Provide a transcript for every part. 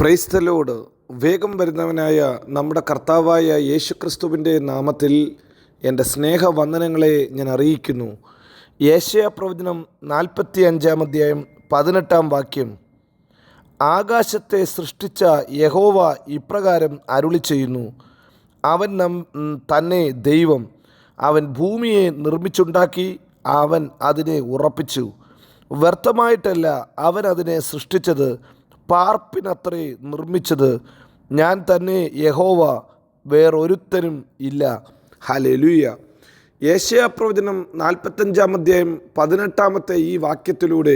Praise the Lord വേഗം വരുന്നവനായ നമ്മുടെ കർത്താവായ യേശുക്രിസ്തുവിന്റെ നാമത്തിൽ എന്റെ സ്നേഹവന്ദനങ്ങളെ ഞാൻ അറിയിക്കുന്നു. യേശയ പ്രവചനം നാൽപ്പത്തി അഞ്ചാം അധ്യായം പതിനെട്ടാം വാക്യം. ആകാശത്തെ സൃഷ്ടിച്ച യഹോവ ഇപ്രകാരം അരുളി ചെയ്യുന്നു. അവൻ നം തന്നെ ദൈവം. അവൻ ഭൂമിയെ നിർമ്മിച്ചുണ്ടാക്കി അവൻ അതിനെ ഉറപ്പിച്ചു. വ്യർത്ഥമായിട്ടല്ല അവൻ അതിനെ സൃഷ്ടിച്ചത്. പാർപ്പിനത്രേ നിർമ്മിച്ചത്. ഞാൻ തന്നെ യഹോവ വേറൊരുത്തനും ഇല്ല. ഹലലുയ ഏഷ്യാപ്രവചനം പ്രവചനം നാൽപ്പത്തഞ്ചാം അധ്യായം പതിനെട്ടാമത്തെ ഈ വാക്യത്തിലൂടെ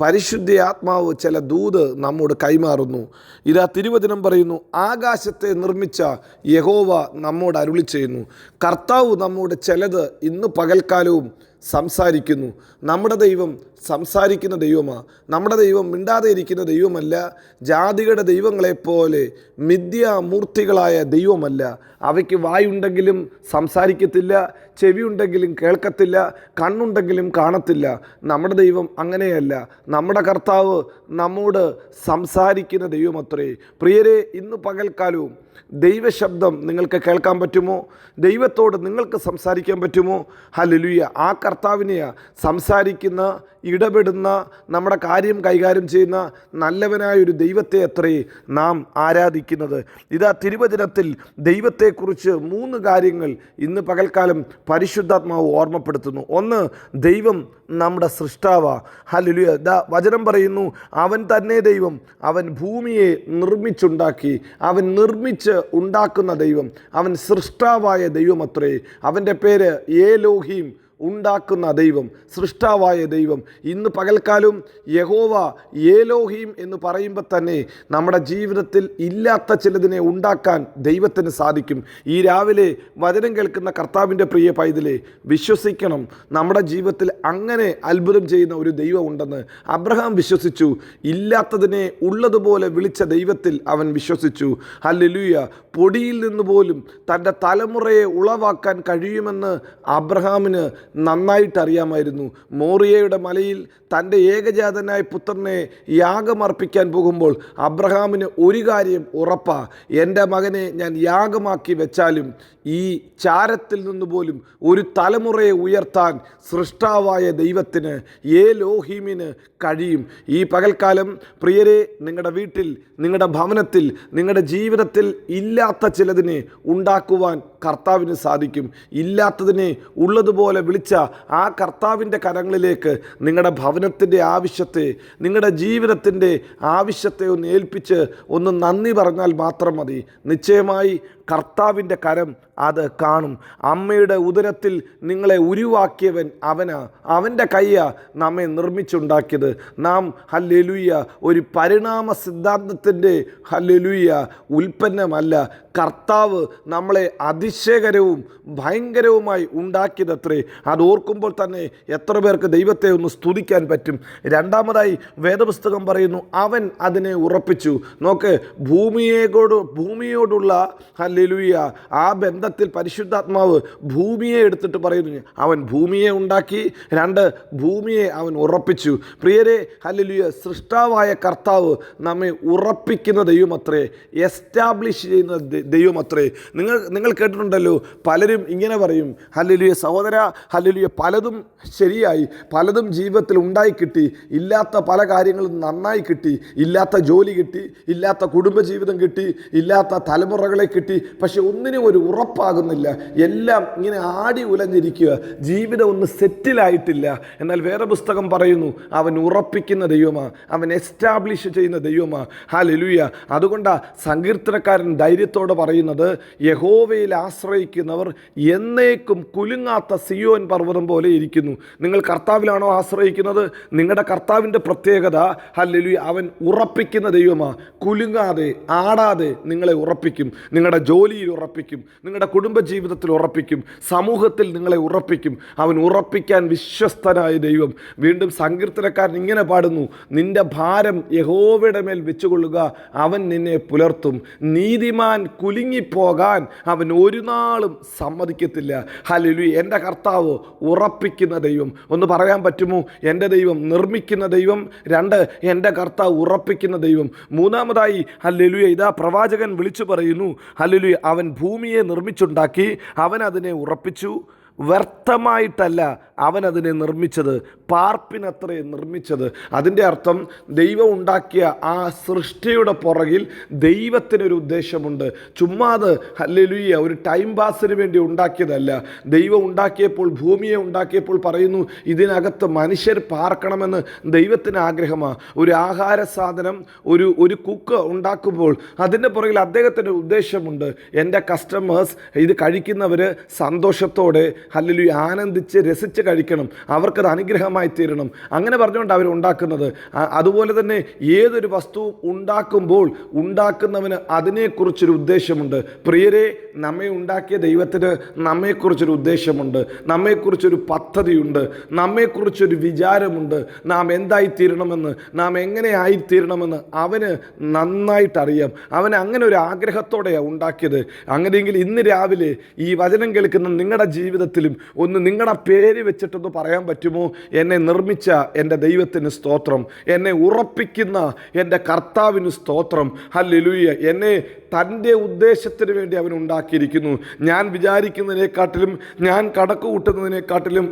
പരിശുദ്ധ ആത്മാവ് ചില ദൂത് നമ്മോട് കൈമാറുന്നു. ഇതാ തിരുവചനം പറയുന്നു ആകാശത്തെ നിർമ്മിച്ച യഹോവ നമ്മോട് അരുളി ചെയ്യുന്നു. കർത്താവ് നമ്മോട് ചിലത് ഇന്ന് പകൽക്കാലവും സംസാരിക്കുന്നു. നമ്മുടെ ദൈവം സംസാരിക്കുന്ന ദൈവമാണ് നമ്മുടെ ദൈവം മിണ്ടാതെ ഇരിക്കുന്ന ദൈവമല്ല. ജാതികളുടെ ദൈവങ്ങളെപ്പോലെ മിഥ്യാമൂർത്തികളായ ദൈവമല്ല. അവയ്ക്ക് വായുണ്ടെങ്കിലും സംസാരിക്കത്തില്ല ചെവിയുണ്ടെങ്കിലും കേൾക്കത്തില്ല കണ്ണുണ്ടെങ്കിലും കാണത്തില്ല. നമ്മുടെ ദൈവം അങ്ങനെയല്ല. നമ്മുടെ കർത്താവ് നമ്മോട് സംസാരിക്കുന്ന ദൈവമത്രേ. പ്രിയരെ ഇന്ന് പകൽക്കാലവും ദൈവശബ്ദം നിങ്ങൾക്ക് കേൾക്കാൻ പറ്റുമോ? ദൈവത്തോട് നിങ്ങൾക്ക് സംസാരിക്കാൻ പറ്റുമോ? ഹല്ലേലൂയ. ആ കർത്താവിനെയാ സംസാരിക്കുന്ന ഇടപെടുന്ന നമ്മുടെ കാര്യം കൈകാര്യം ചെയ്യുന്ന നല്ലവനായ ഒരു ദൈവത്തെ അത്രേ നാം ആരാധിക്കുന്നത്. ഇതാ തിരുവചനത്തിൽ ദൈവത്തെക്കുറിച്ച് മൂന്ന് കാര്യങ്ങൾ ഇന്ന് പകൽക്കാലം പരിശുദ്ധാത്മാവ് ഓർമ്മപ്പെടുത്തുന്നു. ഒന്ന് ദൈവം നമ്മുടെ സൃഷ്ടാവ. ഹല്ലേലൂയ. ദാ വചനം പറയുന്നു അവൻ തന്നെ ദൈവം അവൻ ഭൂമിയെ നിർമ്മിച്ചുണ്ടാക്കി അവൻ നിർമ്മിച്ച് ഉണ്ടാക്കുന്ന ദൈവം അവൻ സൃഷ്ടാവായ ദൈവമത്രേ. അവന്റെ പേര് ഏലോഹീം. ഉണ്ടാക്കുന്ന ദൈവം സൃഷ്ടാവായ ദൈവം. ഇന്ന് പകൽക്കാലം യഹോവ ഏലോഹീം എന്ന് പറയുമ്പോൾ തന്നെ നമ്മുടെ ജീവിതത്തിൽ ഇല്ലാത്ത ചിലതിനെ ഉണ്ടാക്കാൻ ദൈവത്തിന് സാധിക്കും. ഈ രാവിലെ വചനം കേൾക്കുന്ന കർത്താവിന്റെ പ്രിയ പൈതലെ വിശ്വസിക്കണം. നമ്മുടെ ജീവിതത്തിൽ അങ്ങനെ അത്ഭുതം ചെയ്യുന്ന ഒരു ദൈവം ഉണ്ടെന്ന് അബ്രഹാം വിശ്വസിച്ചു. ഇല്ലാത്തതിനെ ഉള്ളതുപോലെ വിളിച്ച ദൈവത്തിൽ അവൻ വിശ്വസിച്ചു. ഹല്ലേലൂയ. പൊടിയിൽ നിന്ന് പോലും തന്റെ തലമുറയെ ഉളവാക്കാൻ കഴിയുമെന്ന് അബ്രഹാമിന് നന്നായിട്ട് അറിയാമായിരുന്നു മോറിയയുടെ മലയിൽ തന്റെ ഏകജാതനായ പുത്രനെ യാഗമർപ്പിക്കാൻ പോകുമ്പോൾ അബ്രഹാമിന് ഒരു കാര്യം ഉറപ്പാ. എന്റെ മകനെ ഞാൻ യാഗമാക്കി വെച്ചാലും ഈ ചാരത്തിൽ നിന്ന് പോലും ഒരു തലമുറയെ ഉയർത്താൻ സൃഷ്ടാവായ ദൈവത്തിന് ഏ ലോഹീമിന് കഴിയും. ഈ പകൽക്കാലം പ്രിയരെ നിങ്ങളുടെ വീട്ടിൽ നിങ്ങളുടെ ഭവനത്തിൽ നിങ്ങളുടെ ജീവിതത്തിൽ ഇല്ലാത്ത ചിലതിനെ ഉണ്ടാക്കുവാൻ കർത്താവിന് സാധിക്കും. ഇല്ലാത്തതിനെ ഉള്ളതുപോലെ വിളിച്ച ആ കർത്താവിന്റെ കരങ്ങളിലേക്ക് നിങ്ങളുടെ ഭവനത്തിന്റെ ആവശ്യത്തെ നിങ്ങളുടെ ജീവിതത്തിന്റെ ആവശ്യത്തെ ഒന്ന് ഏൽപ്പിച്ച് ഒന്ന് നന്ദി പറഞ്ഞാൽ മാത്രം മതി. നിശ്ചയമായി കർത്താവിന്റെ കരം അത് കാണും. അമ്മയുടെ ഉദരത്തിൽ നിങ്ങളെ ഉരുവാക്കിയവൻ അവനാ. അവന്റെ കയ്യാ നമ്മെ നിർമ്മിച്ചുണ്ടാക്കിയത്. നാം ഹല്ലെലുയ്യ ഒരു പരിണാമ സിദ്ധാന്തത്തിന്റെ ഹല്ലെലുയ്യ ഉൽപ്പന്നമല്ല. കർത്താവ് നമ്മളെ അതിശയകരവും ഭയങ്കരവുമായി ഉണ്ടാക്കിയതത്രേ. അത് ഓർക്കുമ്പോൾ തന്നെ എത്ര പേർക്ക് ദൈവത്തെ ഒന്ന് സ്തുതിക്കാൻ പറ്റും. രണ്ടാമതായി വേദപുസ്തകം പറയുന്നു അവൻ അതിനെ ഉറപ്പിച്ചു. നോക്ക് ഭൂമിയെ ഭൂമിയോടുള്ള ഹല്ലേലൂയ. ആ ബന്ധത്തിൽ പരിശുദ്ധാത്മാവ് ഭൂമിയെ എടുത്തിട്ട് പറയുന്നു. അവൻ ഭൂമിയെ ഉണ്ടാക്കി രണ്ട് ഭൂമിയെ അവൻ ഉറപ്പിച്ചു. പ്രിയരെ ഹല്ലേലൂയ സൃഷ്ടാവായ കർത്താവ് നമ്മെ ഉറപ്പിക്കുന്ന ദൈവമത്രേ എസ്റ്റാബ്ലിഷ് ചെയ്യുന്ന ദൈവമത്രേ. നിങ്ങൾ നിങ്ങൾ കേട്ടിട്ടുണ്ടല്ലോ പലരും ഇങ്ങനെ പറയും. ഹല്ലേലൂയ സഹോദര ഹല്ലേലൂയ പലതും ശരിയായി പലതും ജീവിതത്തിൽ ഉണ്ടായി കിട്ടി. ഇല്ലാത്ത പല കാര്യങ്ങളും നന്നായി കിട്ടി. ഇല്ലാത്ത ജോലി കിട്ടി ഇല്ലാത്ത കുടുംബജീവിതം കിട്ടി ഇല്ലാത്ത തലമുറകളെ കിട്ടി പക്ഷെ ഒന്നിനും ഒരു ഉറപ്പാകുന്നില്ല. എല്ലാം ഇങ്ങനെ ആടി ഉലഞ്ഞിരിക്കുക. ജീവിതം ഒന്ന് സെറ്റിലായിട്ടില്ല. എന്നാൽ വേറെ പുസ്തകം പറയുന്നു അവൻ ഉറപ്പിക്കുന്ന ദൈവമാ. അവൻ എസ്റ്റാബ്ലിഷ് ചെയ്യുന്ന ദൈവമാ. ഹാ ലലുയ അതുകൊണ്ടാണ് സങ്കീർത്തനക്കാരൻ ധൈര്യത്തോടെ പറയുന്നത് യഹോവയിൽ ആശ്രയിക്കുന്നവർ എന്നേക്കും കുലുങ്ങാത്ത സിയോൻ പർവതം പോലെ ഇരിക്കുന്നു. നിങ്ങൾ കർത്താവിലാണോ ആശ്രയിക്കുന്നത്? നിങ്ങളുടെ കർത്താവിന്റെ പ്രത്യേകത ഹല്ലേലൂയ അവൻ ഉറപ്പിക്കുന്ന ദൈവമാ. കുലുങ്ങാതെ ആടാതെ നിങ്ങളെ ഉറപ്പിക്കും. നിങ്ങളുടെ ജോലിയിൽ ഉറപ്പിക്കും നിങ്ങളുടെ കുടുംബജീവിതത്തിൽ ഉറപ്പിക്കും സമൂഹത്തിൽ നിങ്ങളെ ഉറപ്പിക്കും. അവൻ ഉറപ്പിക്കാൻ വിശ്വസ്തനായ ദൈവം. വീണ്ടും സങ്കീർത്തനക്കാരൻ ഇങ്ങനെ പാടുന്നു നിന്റെ ഭാരം യഹോവയുടെ മേൽ വെച്ചുകൊള്ളുക അവൻ നിന്നെ പുലർത്തും. നീതിമാൻ കുലുങ്ങിപ്പോകാൻ അവൻ ഒരു നാളും സമ്മതിക്കത്തില്ല. ഹലിലു എന്റെ കർത്താവ് ഉറപ്പിക്കുന്ന ദൈവം. ഒന്ന് പറയാൻ പറ്റുമോ? എന്റെ ദൈവം നിർമ്മിക്കുന്ന ദൈവം. രണ്ട് എന്റെ കർത്താവ് ഉറപ്പിക്കുന്ന ദൈവം. മൂന്നാമതായി ഹല്ലേലൂയ ഇതാ പ്രവാചകൻ വിളിച്ചു പറയുന്നു ഹല്ലേലൂയ. അവൻ ഭൂമിയെ നിർമ്മിച്ചുണ്ടാക്കി അവൻ അതിനെ ഉറപ്പിച്ചു. വ്യർത്ഥമായിട്ടല്ല അവൻ അതിനെ നിർമ്മിച്ചത് പാർപ്പിനത്രേ നിർമ്മിച്ചത്. അതിന്റെ അർത്ഥം ദൈവം ഉണ്ടാക്കിയ ആ സൃഷ്ടിയുടെ പുറകിൽ ദൈവത്തിനൊരു ഉദ്ദേശമുണ്ട്. ചുമ്മാത് ഹല്ലേലൂയ ഒരു ടൈം പാസിന് വേണ്ടി ഉണ്ടാക്കിയതല്ല. ദൈവം ഉണ്ടാക്കിയപ്പോൾ ഭൂമിയെ ഉണ്ടാക്കിയപ്പോൾ പറയുന്നു ഇതിനകത്ത് മനുഷ്യർ പാർക്കണമെന്ന് ദൈവത്തിന് ആഗ്രഹമാണ് ഒരു ആഹാര സാധനം ഒരു ഒരു കുക്ക് ഉണ്ടാക്കുമ്പോൾ അതിന്റെ പുറകിൽ അദ്ദേഹത്തിന്റെ ഉദ്ദേശമുണ്ട്. എന്റെ കസ്റ്റമേഴ്സ് ഇത് കഴിക്കുന്നവർ സന്തോഷത്തോടെ അല്ലെങ്കിൽ ആനന്ദിച്ച് രസിച്ച് കഴിക്കണം. അവർക്കത് അനുഗ്രഹമായി തീരണം. അങ്ങനെ പറഞ്ഞുകൊണ്ട് അവർ ഉണ്ടാക്കുന്നത്. അതുപോലെ തന്നെ ഏതൊരു വസ്തു ഉണ്ടാക്കുമ്പോൾ ഉണ്ടാക്കുന്നവന് അതിനെക്കുറിച്ചൊരു ഉദ്ദേശമുണ്ട്. പ്രിയരെ നമ്മെ ഉണ്ടാക്കിയ ദൈവത്തിന് നമ്മെക്കുറിച്ചൊരു ഉദ്ദേശമുണ്ട്. നമ്മെക്കുറിച്ചൊരു പദ്ധതിയുണ്ട്. നമ്മെക്കുറിച്ചൊരു വിചാരമുണ്ട്. നാം എന്തായിത്തീരണമെന്ന് നാം എങ്ങനെ ആയിത്തീരണമെന്ന് അവന് നന്നായിട്ടറിയാം. അവൻ അങ്ങനെ ഒരു ആഗ്രഹത്തോടെയാണ് ഉണ്ടാക്കിയത്. അങ്ങനെയെങ്കിൽ ഇന്ന് രാവിലെ ഈ വചനം കേൾക്കുന്ന നിങ്ങളുടെ ജീവിതത്തിലും ഒന്ന് നിങ്ങളുടെ പേര് വെച്ചിട്ടൊന്ന് പറയാൻ പറ്റുമോ? എന്നെ നിർമ്മിച്ച എന്റെ ദൈവത്തിന് സ്തോത്രം. എന്നെ ഉറപ്പിക്കുന്ന എന്റെ കർത്താവിന് സ്തോത്രം. ഹല്ലേലൂയ. എന്നെ തന്റെ ഉദ്ദേശത്തിന് വേണ്ടി അവൻ ഉണ്ടാക്കിയിരിക്കുന്നു. ഞാൻ വിചാരിക്കുന്നതിനെക്കാട്ടിലും ഞാൻ കണക്ക് കൂട്ടുന്നതിനെക്കാട്ടിലും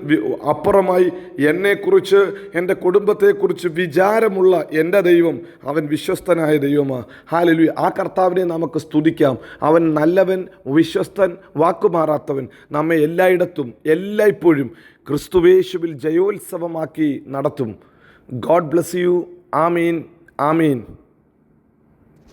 അപ്പുറമായി എന്നെക്കുറിച്ച് എന്റെ കുടുംബത്തെക്കുറിച്ച് വിചാരമുള്ള എന്റെ ദൈവം അവൻ വിശ്വസ്തനായ ദൈവമാണ് ഹാലലു ആ കർത്താവിനെ നമുക്ക് സ്തുതിക്കാം. അവൻ നല്ലവൻ വിശ്വസ്തൻ വാക്കുമാറാത്തവൻ. നമ്മെ എല്ലായിടത്തും എല്ലായ്പ്പോഴും ക്രിസ്തുവേശുവിൽ ജയോത്സവമാക്കി നടത്തും. ഗോഡ് ബ്ലസ് യു ആമീൻ. ആമീൻ.